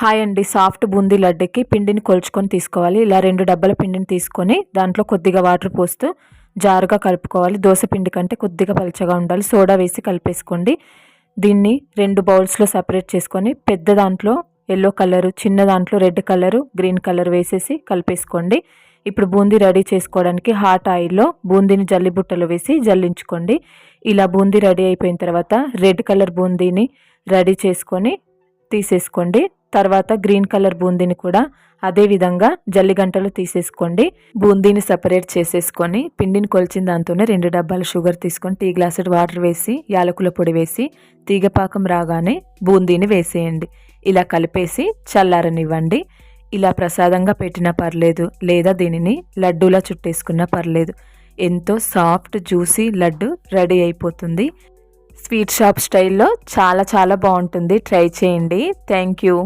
Hi అండి. Soft boondi లడ్డుకి పిండిని కొలుచుకొని తీసుకోవాలి. ఇలా రెండు డబ్బాల పిండిని తీసుకొని దాంట్లో కొద్దిగా వాటర్ పోస్తూ జారుగా కలుపుకోవాలి. దోశ పిండి కంటే కొద్దిగా పలచగా ఉండాలి. సోడా వేసి కలిపేసుకోండి. దీన్ని రెండు బౌల్స్లో సపరేట్ చేసుకొని పెద్ద దాంట్లో ఎల్లో కలరు చిన్న దాంట్లో రెడ్ కలరు గ్రీన్ కలర్ వేసేసి కలిపేసుకోండి. ఇప్పుడు బూందీ రెడీ చేసుకోవడానికి హాట్ ఆయిల్లో బూందీని జల్లిబుట్టలో వేసి జల్లించుకోండి. ఇలా బూందీ రెడీ అయిపోయిన తర్వాత రెడ్ కలర్ బూందీని రెడీ చేసుకొని తీసేసుకోండి. తర్వాత గ్రీన్ కలర్ బూందీని కూడా అదే విధంగా జల్లిగంటలు తీసేసుకోండి. బూందీని సపరేట్ చేసేసుకొని పిండిని కొలిచిన దాంతోనే రెండు డబ్బాల షుగర్ తీసుకొని టీ గ్లాసుడ్ వాటర్ వేసి యాలకుల పొడి వేసి తీగపాకం రాగానే బూందీని వేసేయండి. ఇలా కలిపేసి చల్లారనివ్వండి. ఇలా ప్రసాదంగా పెట్టినా పర్లేదు లేదా దీనిని లడ్డూలా చుట్టేసుకున్నా పర్లేదు. ఎంతో సాఫ్ట్ జ్యూసీ లడ్డు రెడీ అయిపోతుంది. స్వీట్ షాప్ స్టైల్లో చాలా చాలా బాగుంటుంది. ట్రై చేయండి. Thank you.